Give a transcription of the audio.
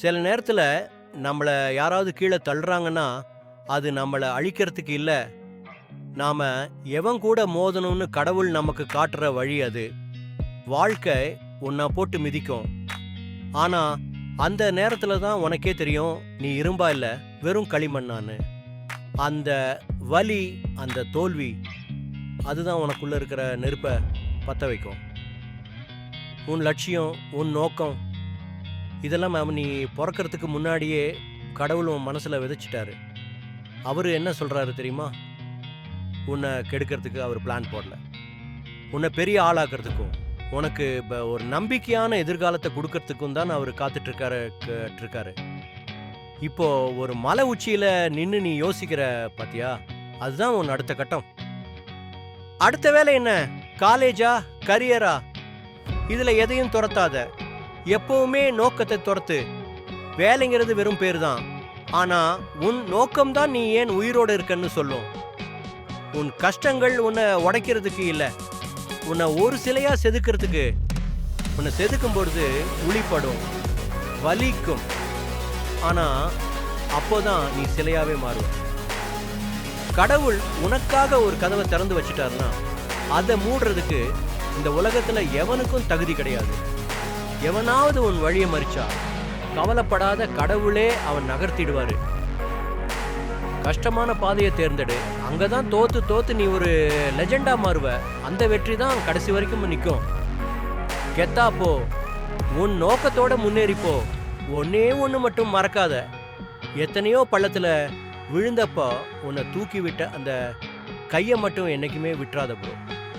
சில நேரத்தில் நம்மளை யாராவது கீழே தள்ளுறாங்கன்னா அது நம்மளை அழிக்கிறதுக்கு இல்லை. நாம் எவன் கூட மோதணும்னு கடவுள் நமக்கு காட்டுற வழி அது. வாழ்க்கை உன்னை போட்டு மிதிக்கும். ஆனால் அந்த நேரத்தில் தான் உனக்கே தெரியும் நீ இரும்பா இல்லை வெறும் களிமண்ணான்னு. அந்த வலி அந்த தோல்வி அதுதான் உனக்குள்ளே இருக்கிற நெருப்பை பற்ற வைக்கும். உன் லட்சியம் உன் நோக்கம் இதெல்லாம் மேம் நீ பிறக்கறதுக்கு முன்னாடியே கடவுள் உன் மனசில் விதைச்சிட்டாரு. அவர் என்ன சொல்கிறாரு தெரியுமா? உன்னை கெடுக்கிறதுக்கு அவர் பிளான் போடல. உன்னை பெரிய ஆளாக்குறதுக்கும் உனக்கு இப்போ ஒரு நம்பிக்கையான எதிர்காலத்தை கொடுக்கறதுக்கும் தான் அவர் காத்துட்டு இருக்காரு இப்போ ஒரு மலை உச்சியில் நின்று நீ யோசிக்கிற பாத்தியா? அதுதான் உன் அடுத்த கட்டம். அடுத்த வேலை என்ன? காலேஜா கரியரா இதில் எதையும் துரத்தாத. எப்பவுமே நோக்கத்தை துரத்து. வேலைங்கிறது வெறும் பேர் தான் ஆனால் உன் நோக்கம்தான் நீ ஏன் உயிரோட இருக்கன்னு சொல்லும். உன் கஷ்டங்கள் உன்னை உடைக்கிறதுக்கு இல்லை. உன்னை ஒரு சிலையாக செதுக்கிறதுக்கு. உன்னை செதுக்கும் பொழுது உளிப்படும் வலிக்கும். ஆனால் அப்போதான் நீ சிலையாகவே மாறுவ. கடவுள் உனக்காக ஒரு கதவை திறந்து வச்சுட்டாருன்னா அதை மூடுறதுக்கு இந்த உலகத்தில் எவனுக்கும் தகுதி கிடையாது. எவனாவது உன் வழியை மறிச்சா கவலைப்படாத கடவுளே அவன் நகர்த்திடுவாரு. கஷ்டமான பாதையை தேர்ந்தெடு. அங்கே தான் தோத்து தோத்து நீ ஒரு லெஜெண்டா மாறுவ. அந்த வெற்றி தான் கடைசி வரைக்கும் நிற்கும் கெத்தா போ. உன் நோக்கத்தோட முன்னேறிப்போ ஒன்னே ஒன்று மட்டும் மறக்காத. எத்தனையோ பள்ளத்தில் விழுந்தப்போ உன்னை தூக்கி விட்ட அந்த கையை மட்டும் என்னைக்குமே விட்டுறாத ப்ரோ